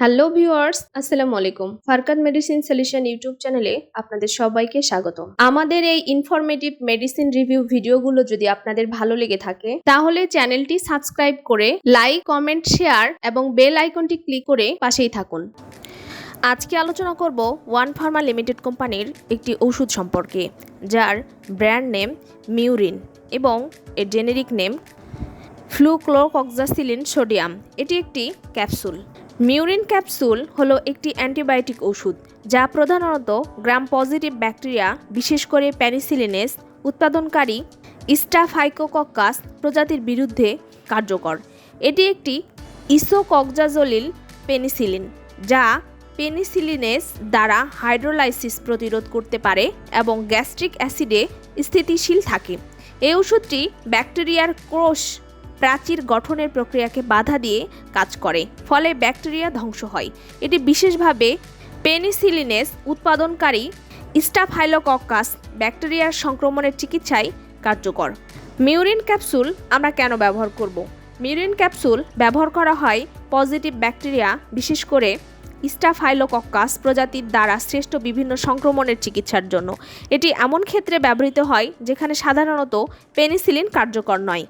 Hello viewers আসসালামু আলাইকুম ফারকাত medicine solution YouTube চ্যানেলে আপনাদের সবাইকে স্বাগত আমাদের এই ইনফরমেটিভ মেডিসিন রিভিউ ভিডিওগুলো যদি আপনাদের ভালো লেগে থাকে, তাহলে চ্যানেলটি সাবস্ক্রাইব করে লাইক কমেন্ট শেয়ার এবং বেল আইকনটি ক্লিক করে পাশেই থাকুন। আজকে আলোচনা করব ওয়ান ফার্মা লিমিটেড কোম্পানির একটি ওষুধ সম্পর্কে, যার ব্র্যান্ড নেম মিউরিন এবং এর জেনেরিক নেম ফ্লুক্লোকক্সাসিলিন সোডিয়াম এটি একটি ক্যাপসুল মিউরিন ক্যাপসুল হলো একটি অ্যান্টিবায়োটিক ওষুধ যা প্রধানত গ্রাম পজিটিভ ব্যাকটেরিয়া বিশেষ করে প্যানিসিলিনেস উৎপাদনকারী স্টাফাইকোকক্কাস প্রজাতির বিরুদ্ধে কার্যকর। এটি একটি ইসোককজাজোলিল পেনিসিলিন যা পেনিসিলিনেস দ্বারা হাইড্রোলাইসিস প্রতিরোধ করতে পারে এবং গ্যাস্ট্রিক অ্যাসিডে স্থিতিশীল থাকে। এই ওষুধটি ব্যাকটেরিয়ার কোষ প্রাচীর গঠনের প্রক্রিয়াকে বাধা দিয়ে কাজ করে, ফলে ব্যাকটেরিয়া ধ্বংস হয়। এটি বিশেষভাবে পেনিসিলিনেস উৎপাদনকারী স্টাফাইলোকক্কাস ব্যাকটেরিয়ার সংক্রমণের চিকিৎসায় কার্যকর। মিউরিন ক্যাপসুল আমরা কেন ব্যবহার করব? মিউরিন ক্যাপসুল ব্যবহার করা হয় পজিটিভ ব্যাকটেরিয়া, বিশেষ করে স্টাফাইলোকক্কাস প্রজাতির দ্বারা শ্রেষ্ঠ বিভিন্ন সংক্রমণের চিকিৎসার জন্য। এটি এমন ক্ষেত্রে ব্যবহৃত হয় যেখানে সাধারণত পেনিসিলিন কার্যকর নয়।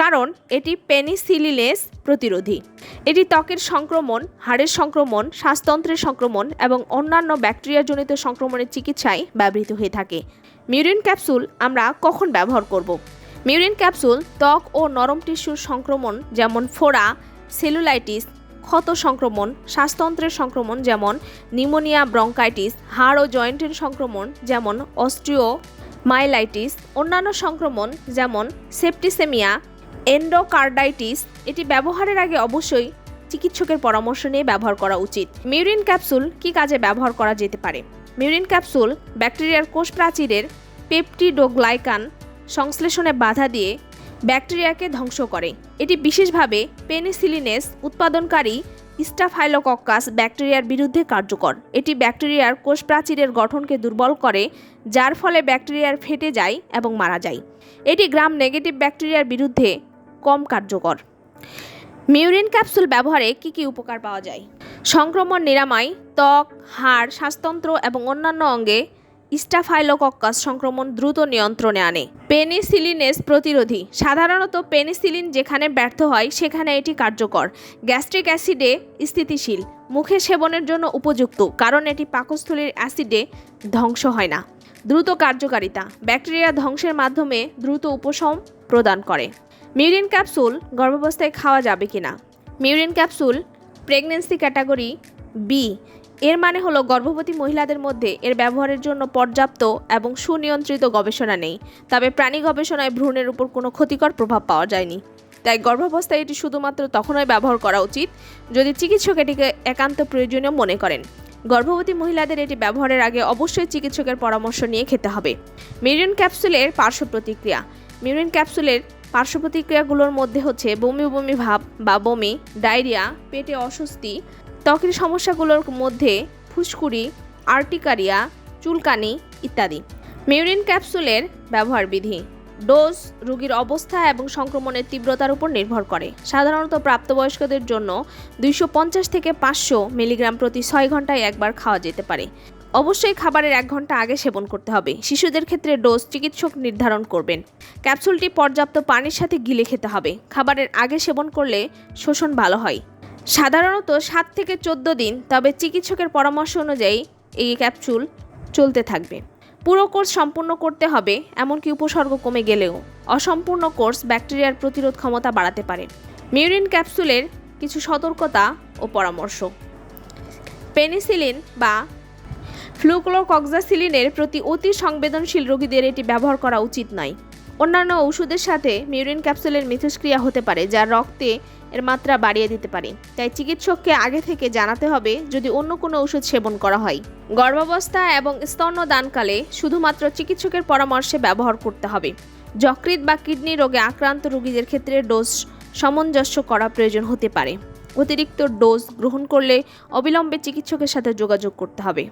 কারণ এটি পেনিসিলিনেস প্রতিরোধী। এটি ত্বকের সংক্রমণ, হাড়ের সংক্রমণ, শ্বাসতন্ত্রের সংক্রমণ এবং অন্যান্য ব্যাকটেরিয়াজনিত সংক্রমণের চিকিৎসায় ব্যবহৃত হয়ে থাকে। মিউরিন ক্যাপসুল আমরা কখন ব্যবহার করব? মিউরিন ক্যাপসুল ত্বক ও নরম টিস্যুর সংক্রমণ যেমন ফোড়া, সেলুলাইটিস, ক্ষত সংক্রমণ, শ্বাসতন্ত্রের সংক্রমণ যেমন নিউমোনিয়া, ব্রঙ্কাইটিস, হাড় ও জয়েন্টের সংক্রমণ যেমন অস্ট্রিও মাইলাইটিস, অন্যান্য সংক্রমণ যেমন সেপ্টিসেমিয়া এন্ডোকার্ডাইটিস, এটি ব্যবহারের আগে অবশ্যই চিকিৎসকের পরামর্শ নিয়ে ব্যবহার করা উচিত। মিউরিন ক্যাপসুল কি কাজে ব্যবহার করা যেতে পারে? মিউরিন ক্যাপসুল ব্যাকটেরিয়ার কোষ প্রাচীরের পেপটিডোগ্লাইকান সংশ্লেষণে বাধা দিয়ে ব্যাকটেরিয়াকে ধ্বংস করে। এটি বিশেষভাবে পেনিসিলিনেস উৎপাদনকারী স্টাফাইলোকক্কাস ব্যাকটেরিয়ার বিরুদ্ধে কার্যকর। এটি ব্যাকটেরিয়ার কোষ প্রাচীরের গঠনকে দুর্বল করে, যার ফলে ব্যাকটেরিয়ার ফেটে যায় এবং মারা যায়। এটি গ্রাম নেগেটিভ ব্যাকটেরিয়ার বিরুদ্ধে কম কার্যকর। মিউরিন ক্যাপসুল ব্যবহারে কি কি উপকার পাওয়া যায়? সংক্রমণ নিরাময়, ত্বক, হাড়, শ্বাসতন্ত্র এবং অন্যান্য অঙ্গে স্টাফাইলোকক্কাস সংক্রমণ দ্রুত নিয়ন্ত্রণে আনে। পেনিসিলিনেস প্রতিরোধী। সাধারণত পেনিসিলিন যেখানে ব্যর্থ হয়, সেখানে এটি কার্যকর। গ্যাস্ট্রিক অ্যাসিডে স্থিতিশীল। মুখে সেবনের জন্য উপযুক্ত, কারণ এটি পাকস্থলীর অ্যাসিডে ধ্বংস হয় না। দ্রুত কার্যকারিতা। ব্যাকটেরিয়া ধ্বংসের মাধ্যমে দ্রুত উপশম প্রদান করে। মিউরিন ক্যাপসুল গর্ভাবস্থায় খাওয়া যাবে কিনা? মিউরিন ক্যাপসুল প্রেগনেন্সি ক্যাটাগরি বি এর মানে হলো গর্ভবতী মহিলাদের মধ্যে এর ব্যবহারের জন্য পর্যাপ্ত এবং সুনিয়ন্ত্রিত গবেষণা নেই। তবে প্রাণী গবেষণায় ভ্রূণের উপর কোনো ক্ষতিকর প্রভাব পাওয়া যায়নি। তাই গর্ভাবস্থায় এটি শুধুমাত্র তখনই ব্যবহার করা উচিত যদি চিকিৎসক এটিকে একান্ত প্রয়োজনীয় মনে করেন। গর্ভবতী মহিলাদের এটি ব্যবহারের আগে অবশ্যই চিকিৎসকের পরামর্শ নিয়ে খেতে হবে। মিউরিন ক্যাপসুলের পার্শ্ব প্রতিক্রিয়া। মিউরিন ক্যাপসুলের পার্শ্ব প্রতিক্রিয়াগুলোর মধ্যে হচ্ছে বমি বমি ভাব বা বমি, ডায়রিয়া, পেটে অস্বস্তি, ত্বকের সমস্যাগুলোর মধ্যে ফুসকুড়ি, আর্টিকারিয়া, চুলকানি ইত্যাদি। মিউরিন ক্যাপসুলের ব্যবহার বিধি ডোজ রোগীর অবস্থা এবং সংক্রমণের তীব্রতার উপর নির্ভর করে। সাধারণত প্রাপ্তবয়স্কদের জন্য দুইশো পঞ্চাশ থেকে পাঁচশো মিলিগ্রাম প্রতি ছয় ঘন্টায় একবার খাওয়া যেতে পারে। অবশ্যই খাবারের এক ঘণ্টা আগে সেবন করতে হবে। শিশুদের ক্ষেত্রে ডোজ চিকিৎসক নির্ধারণ করবেন। ক্যাপসুলটি পর্যাপ্ত পানির সাথে গিলে খেতে হবে। খাবারের আগে সেবন করলে শোষণ ভালো হয়। সাধারণত সাত থেকে চোদ্দ দিন, তবে চিকিৎসকের পরামর্শ অনুযায়ী এই ক্যাপসুল চলতে থাকবে। পুরো কোর্স সম্পূর্ণ করতে হবে, এমনকি উপসর্গ কমে গেলেও। অসম্পূর্ণ কোর্স ব্যাকটেরিয়ার প্রতিরোধ ক্ষমতা বাড়াতে পারে। মিউরিন ক্যাপসুলের কিছু সতর্কতা ও পরামর্শ। পেনিসিলিন বা ফ্লুক্লোকক্সাসিলিনের প্রতি অতি সংবেদনশীল রোগীদের এটি ব্যবহার করা উচিত নয়। অন্যান্য ওষুধের সাথে মিউরিন ক্যাপসুলের মিথস্ক্রিয়া হতে পারে, যা রক্তে এর মাত্রা বাড়িয়ে দিতে পারে। তাই চিকিৎসককে আগে থেকে জানাতে হবে যদি অন্য কোনো ওষুধ সেবন করা হয়। গর্ভাবস্থা এবং স্তন্যদানকালে শুধুমাত্র চিকিৎসকের পরামর্শে ব্যবহার করতে হবে। যকৃৎ বা কিডনি রোগে আক্রান্ত রোগীদের ক্ষেত্রে ডোজ সামঞ্জস্য করা প্রয়োজন হতে পারে। অতিরিক্ত ডোজ গ্রহণ করলে অবিলম্বে চিকিৎসকের সাথে যোগাযোগ করতে হবে।